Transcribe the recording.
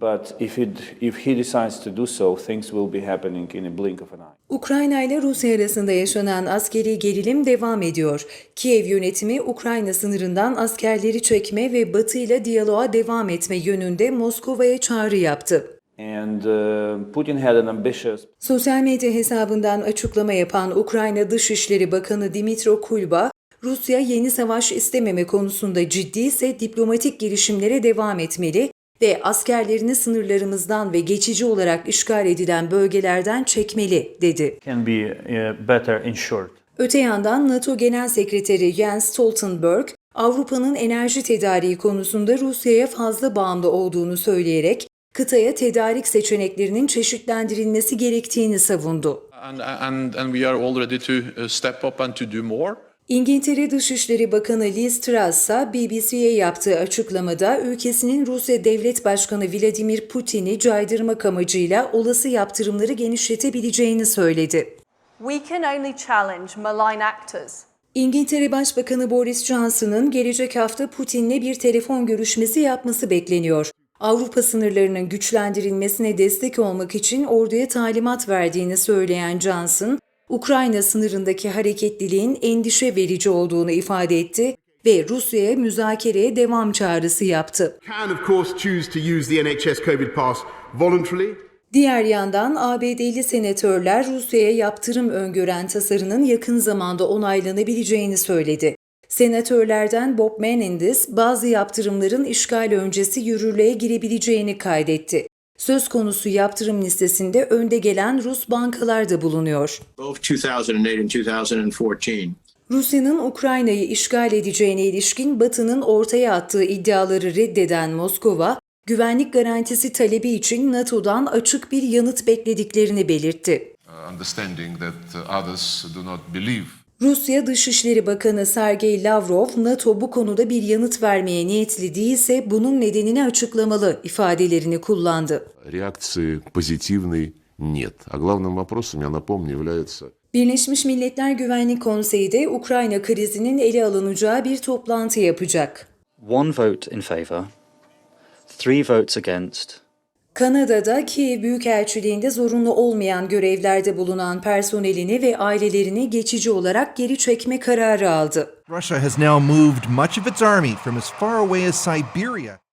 But if, it, if he decides to do so, things will be happening in a blink of an eye. Ukrayna ile Rusya arasında yaşanan askeri gerilim devam ediyor. Kiev yönetimi Ukrayna sınırından askerleri çekme ve Batı ile diyaloğa devam etme yönünde Moskova'ya çağrı yaptı. And uh, Putin had an ambitious Sosyal medya hesabından açıklama yapan Ukrayna Dışişleri Bakanı Dimitro Kulba, Rusya yeni savaş istememe konusunda ciddi ise diplomatik girişimlere devam etmeli ve askerlerini sınırlarımızdan ve geçici olarak işgal edilen bölgelerden çekmeli, dedi. can be uh, better. Öte yandan NATO Genel Sekreteri Jens Stoltenberg, Avrupa'nın enerji tedariği konusunda Rusya'ya fazla bağımlı olduğunu söyleyerek kıtaya tedarik seçeneklerinin çeşitlendirilmesi gerektiğini savundu. And, and, and we are all ready to step up and to do more. İngiltere Dışişleri Bakanı Liz Truss BBC'ye yaptığı açıklamada ülkesinin Rusya Devlet Başkanı Vladimir Putin'i caydırmak amacıyla olası yaptırımları genişletebileceğini söyledi. We can only challenge malign actors. İngiltere Başbakanı Boris Johnson'ın gelecek hafta Putin'le bir telefon görüşmesi yapması bekleniyor. Avrupa sınırlarının güçlendirilmesine destek olmak için orduya talimat verdiğini söyleyen Johnson, Ukrayna sınırındaki hareketliliğin endişe verici olduğunu ifade etti ve Rusya'ya müzakereye devam çağrısı yaptı. Diğer yandan ABD'li senatörler Rusya'ya yaptırım öngören tasarının yakın zamanda onaylanabileceğini söyledi. Senatörlerden Bob Menendez bazı yaptırımların işgal öncesi yürürlüğe girebileceğini kaydetti. Söz konusu yaptırım listesinde önde gelen Rus bankalar da bulunuyor. both 2008 and 2014. Rusya'nın Ukrayna'yı işgal edeceğine ilişkin Batı'nın ortaya attığı iddiaları reddeden Moskova, güvenlik garantisi talebi için NATO'dan açık bir yanıt beklediklerini belirtti. uh, understanding that uh, others do not believe Rusya Dışişleri Bakanı Sergey Lavrov, NATO bu konuda bir yanıt vermeye niyetli değilse bunun nedenini açıklamalı ifadelerini kullandı. реакции позитивной нет. А главным вопросом, я напомню, является Birleşmiş Milletler Güvenlik Konseyi de Ukrayna krizinin ele alınacağı bir toplantı yapacak. one vote in favour, three votes against, Kanada'da Kiev Büyükelçiliğinde zorunlu olmayan görevlerde bulunan personelini ve ailelerini geçici olarak geri çekme kararı aldı. Russia has now moved much of its army from as far away as Siberia